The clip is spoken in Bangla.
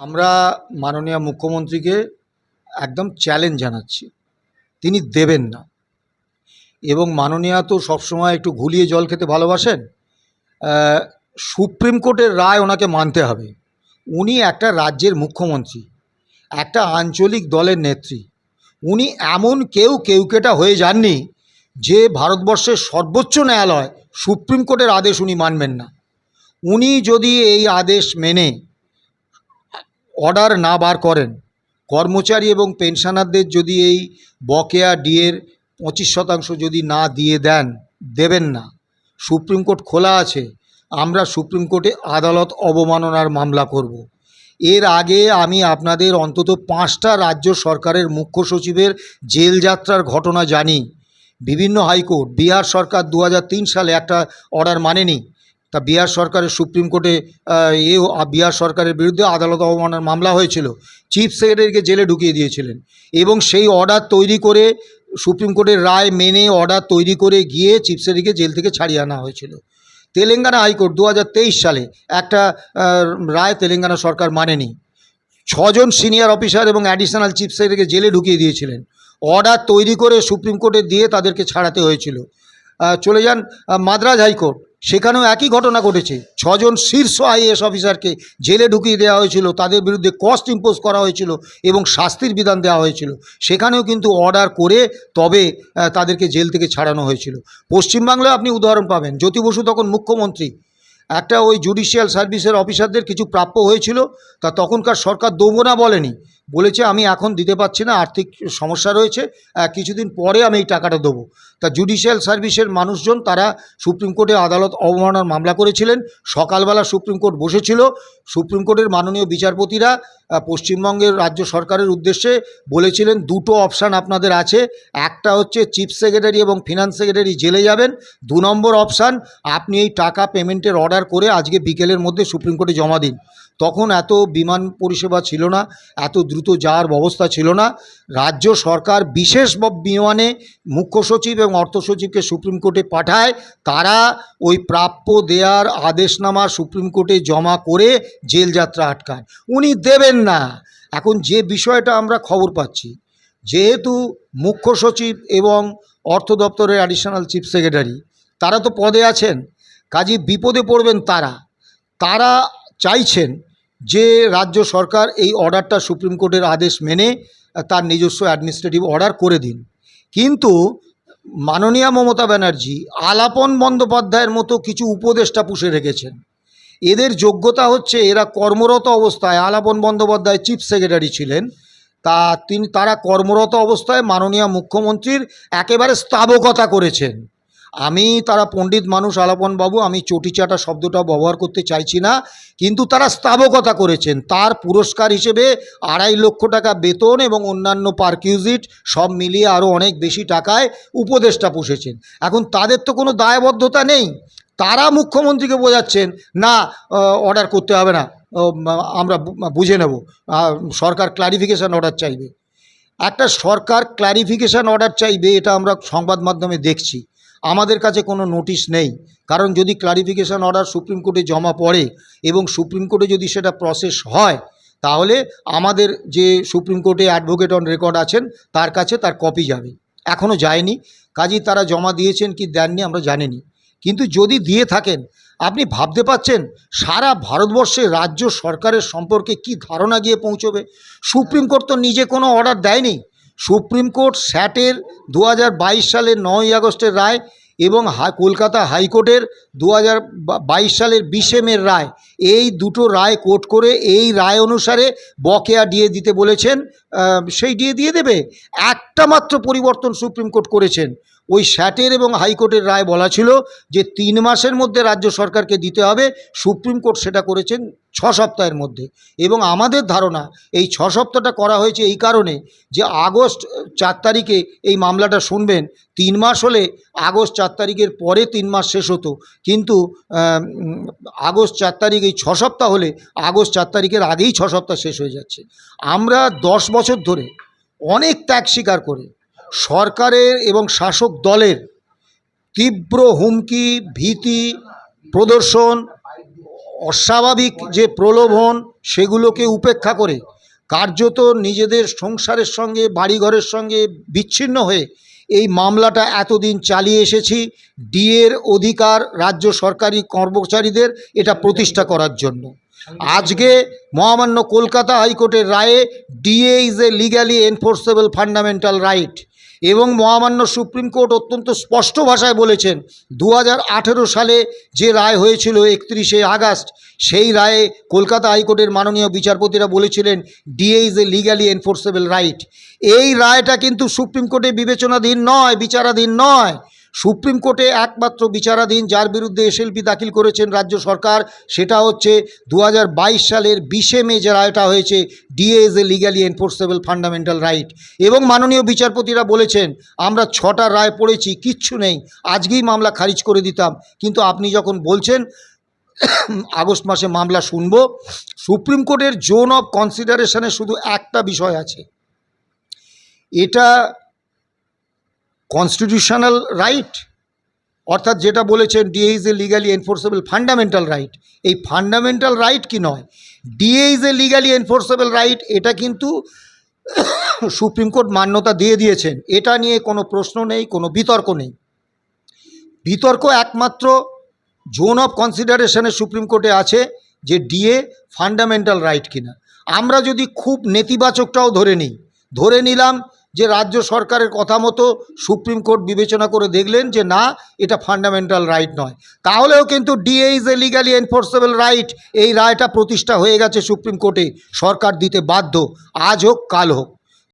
আমরা মাননীয় মুখ্যমন্ত্রীকে একদম চ্যালেঞ্জ জানাচ্ছি। তিনি দেবেন না। এবং মাননীয়া তো সবসময় একটু ঘুলিয়ে জল খেতে ভালোবাসেন সুপ্রিম কোর্টের রায় ওনাকে মানতে হবে। উনি একটা রাজ্যের মুখ্যমন্ত্রী, একটা আঞ্চলিক দলের নেত্রী। উনি এমন কেউ কেউকেটা হয়ে যাননি যে ভারতবর্ষের সর্বোচ্চ ন্যায়ালয় সুপ্রিম কোর্টের আদেশ উনি মানবেন না। উনি যদি এই আদেশ মেনে অর্ডার না বার করেন। কর্মচারী এবং পেনশনারদের যদি এই বকেয়া ডিএর পঁচিশ শতাংশ যদি না দিয়ে দেন, দেবেন না। সুপ্রিম কোর্ট খোলা আছে। আমরা সুপ্রিম কোর্টে আদালত অবমাননার মামলা করব। এর আগে আমি আপনাদের অন্তত পাঁচটা রাজ্য সরকারের মুখ্য সচিবের জেল যাত্রার ঘটনা জানি। বিভিন্ন হাইকোর্ট, বিহার সরকার দু হাজার তিন সালে একটা অর্ডার মানেনি। তা বিহার সরকারের সুপ্রিম কোর্টে এ বিহার সরকারের বিরুদ্ধে আদালত অবমাননার মামলা হয়েছিল। চিফ সেক্রেটারিকে জেলে ঢুকিয়ে দিয়েছিলেন এবং সেই অর্ডার তৈরি করে সুপ্রিম কোর্টের রায় মেনে অর্ডার তৈরি করে গিয়ে চিফ সেক্রেটারিকে জেল থেকে ছাড়িয়ে আনা হয়েছিল। তেলেঙ্গানা হাইকোর্ট দু হাজার তেইশ সালে একটা রায় তেলেঙ্গানা সরকার মানেনি। ছজন সিনিয়র অফিসার এবং অ্যাডিশনাল চিফ সেক্রেটারিকে জেলে ঢুকিয়ে দিয়েছিলেন। অর্ডার তৈরি করে সুপ্রিম কোর্টে দিয়ে তাদেরকে ছাড়াতে হয়েছিল। চলে যান মাদ্রাজ হাইকোর্ট। সেখানেও একই ঘটনা ঘটেছে। ছজন শীর্ষ আইএএস অফিসারকে জেলে ঢুকিয়ে দেওয়া হয়েছিল, তাদের বিরুদ্ধে কস্ট ইম্পোজ করা হয়েছিল এবং শাস্তির বিধান দেওয়া হয়েছিল। সেখানেও কিন্তু অর্ডার করে তবে তাদেরকে জেল থেকে ছাড়ানো হয়েছিল। পশ্চিমবাংলায় আপনি উদাহরণ পাবেন, জ্যোতি বসু তখন মুখ্যমন্ত্রী। একটা ওই জুডিশিয়াল সার্ভিসের অফিসারদের কিছু প্রাপ্য হয়েছিল, তা তখনকার সরকার দেবো না বলেনি। বলেছে, আমি এখন দিতে পারছি না, আর্থিক সমস্যা রয়েছে কিছুদিন পরে আমি এই টাকাটা দেবো। তা জুডিশিয়াল সার্ভিসের মানুষজন, তারা সুপ্রিম কোর্টে আদালত অবমাননার মামলা করেছিলেন। সকালবেলা সুপ্রিম কোর্ট বসেছিল। সুপ্রিম কোর্টের মাননীয় বিচারপতিরা পশ্চিমবঙ্গের রাজ্য সরকারের উদ্দেশ্যে বলেছিলেন, দুটো অপশান আপনাদের আছে। একটা হচ্ছে চিফ সেক্রেটারি এবং ফিনান্স সেক্রেটারি জেলে যাবেন। দু নম্বর অপশান আপনি এই টাকা পেমেন্টের অর্ডার করে আজকে বিকেলের মধ্যে সুপ্রিম কোর্টে জমা দিন। তখন এত বিমান পরিষেবা ছিল না, এত দ্রুত যাওয়ার ব্যবস্থা ছিল না। রাজ্য সরকার বিশেষ বিমানে মুখ্য সচিব এবং অর্থ সচিবকে সুপ্রিম কোর্টে পাঠায়। তারা ওই প্রাপ্য দেয়ার আদেশনামা সুপ্রিম কোর্টে জমা করে জেল যাত্রা আটকান উনি দেবেন না। এখন যে বিষয়টা আমরা খবর পাচ্ছি, যেহেতু মুখ্য সচিব এবং অর্থ দপ্তরের অ্যাডিশনাল চিফ সেক্রেটারি তারা তো পদে আছেন। কাজে বিপদে পড়বেন তারা। তারা চাইছেন যে রাজ্য সরকার এই অর্ডারটা সুপ্রিম কোর্টের আদেশ মেনে তার নিজস্ব অ্যাডমিনিস্ট্রেটিভ অর্ডার করে দিন। কিন্তু মাননীয়া মমতা ব্যানার্জি আলাপন বন্দ্যোপাধ্যায়ের মতো কিছু উপদেষ্টা পুষে রেখেছেন। এদের যোগ্যতা হচ্ছে এরা কর্মরত অবস্থায় আলাপন বন্দ্যোপাধ্যায় চিফ সেক্রেটারি ছিলেন। তা তিনি, তারা কর্মরত অবস্থায় মাননীয় মুখ্যমন্ত্রীর একেবারে স্থাবকতা করেছেন। আমি তারা পণ্ডিত মানুষ আলাপন বাবু, আমি চটিচাটা শব্দটা ব্যবহার করতে চাইছি না, কিন্তু তারা স্থাবকতা করেছেন। তার পুরস্কার হিসেবে আড়াই লক্ষ টাকা বেতন এবং অন্যান্য পারকিউজিট সব মিলিয়ে আরও অনেক বেশি টাকায় উপদেষ্টা পুষেছেন। এখন তাদের তো কোনো দায়বদ্ধতা নেই। তারা মুখ্যমন্ত্রীকে বোঝাচ্ছেন, না অর্ডার করতে হবে না। আমরা বুঝে নেব। সরকার ক্লারিফিকেশান অর্ডার চাইবে। একটা সরকার ক্লারিফিকেশান অর্ডার চাইবে, এটা আমরা সংবাদ মাধ্যমে দেখছি। আমাদের কাছে কোনো নোটিশ নেই। কারণ যদি ক্লারিফিকেশান অর্ডার সুপ্রিম কোর্টে জমা পড়ে এবং সুপ্রিম কোর্টে যদি সেটা প্রসেস হয়, তাহলে আমাদের যে সুপ্রিম কোর্টে অ্যাডভোকেট অন রেকর্ড আছেন, তার কাছে তার কপি যাবে। এখনও যায়নি। কাজেই তারা জমা দিয়েছেন কি দেননি আমরা জানিনি। কিন্তু যদি দিয়ে থাকেন, আপনি ভাবতে পাচ্ছেন সারা ভারতবর্ষে রাজ্য সরকারের সম্পর্কে কি ধারণা গিয়ে পৌঁছবে? সুপ্রিম কোর্ট তো নিজে কোনো অর্ডার দেয়নি। সুপ্রিম কোর্ট স্যাটের দু হাজার বাইশ সালের নয় আগস্টের রায় এবং কলকাতা হাইকোর্টের দু সালের বিশে মের রায়। এই দুটো রায় কোর্ট করে এই রায় অনুসারে বকেয়া দিয়ে দিতে বলেছেন সেই দিয়ে দিয়ে দেবে। একটা মাত্র পরিবর্তন সুপ্রিম কোর্ট করেছেন। ওই স্যাটের এবং হাইকোর্টের রায় বলা ছিল যে তিন মাসের মধ্যে রাজ্য সরকারকে দিতে হবে। সুপ্রিম কোর্ট সেটা করেছেন ছ সপ্তাহের মধ্যে। এবং আমাদের ধারণা এই ছ সপ্তাহটা করা হয়েছে এই কারণে যে আগস্ট চার তারিখে এই মামলাটা শুনবেন। তিন মাস হলে আগস্ট চার তারিখের পরে তিন মাস শেষ হতো। কিন্তু আগস্ট চার তারিখ এই ছ সপ্তাহ হলে আগস্ট চার তারিখের আগেই ছ সপ্তাহ শেষ হয়ে যাচ্ছে। আমরা দশ বছর ধরে অনেক ত্যাগ স্বীকার করে সরকারের এবং শাসক দলের তীব্র হুমকি, ভীতি, প্রদর্শন, অস্বাভাবিক যে প্রলোভন, সেগুলোকে উপেক্ষা করে কার্যত নিজেদের সংসারের সঙ্গে, বাড়িঘরের সঙ্গে বিচ্ছিন্ন হয়ে এই মামলাটা এতদিন চালিয়ে এসেছি। ডিএর অধিকার রাজ্য সরকারি কর্মচারীদের এটা প্রতিষ্ঠা করার জন্য। আজকে মহামান্য কলকাতা হাইকোর্টের রায়ে DA is a legally enforceable fundamental right. এবং মহামান্য সুপ্রিম কোর্ট অত্যন্ত স্পষ্ট ভাষায় বলেছেন দু হাজার আঠেরো সালে যে রায় হয়েছিল একত্রিশে আগস্ট, সেই রায়ে কলকাতা হাইকোর্টের মাননীয় বিচারপতিরা বলেছিলেন DA is a legally enforceable right এই রায়টা কিন্তু সুপ্রিম কোর্টে বিবেচনাধীন নয়, বিচারাধীন নয়। সুপ্রিম কোর্টে একমাত্র বিচারাধীন যার বিরুদ্ধে এসএলপি দাখিল করেছেন রাজ্য সরকার, সেটা হচ্ছে দু হাজার বাইশ সালের বিশে মে যে রায়টা হয়েছে DA is a legally enforceable fundamental right এবং মাননীয় বিচারপতিরা বলেছেন, আমরা ছটা রায় পড়েছি, কিচ্ছু নেই, আজকেই মামলা খারিজ করে দিতাম। কিন্তু আপনি যখন বলছেন, আগস্ট মাসে মামলা শুনব, সুপ্রিম কোর্টের জোন অফ কনসিডারেশনে শুধু একটা বিষয় আছে। এটা কনস্টিটিউশনাল রাইট অর্থাৎ যেটা বলেছেন DA is a legally enforceable fundamental right এই ফান্ডামেন্টাল রাইট কি নয়? DA is a legally enforceable right এটা কিন্তু সুপ্রিম কোর্ট মান্যতা দিয়ে দিয়েছেন। এটা নিয়ে কোনো প্রশ্ন নেই, কোনো বিতর্ক নেই। বিতর্ক একমাত্র জোন অফ কনসিডারেশনে সুপ্রিম কোর্টে আছে যে ডিএ ফান্ডামেন্টাল রাইট কিনা। আমরা যদি খুব নেতিবাচকটাও ধরে নিই, ধরে নিলাম যে রাজ্য সরকারের কথা মতো সুপ্রিম কোর্ট বিবেচনা করে দেখলেন যে না, এটা ফান্ডামেন্টাল রাইট নয়। তাহলেও কিন্তু DA is a legally enforceable right এই রায়টা প্রতিষ্ঠা হয়ে গেছে সুপ্রিম কোর্টে। সরকার দিতে বাধ্য। আজ হোক, কাল হোক।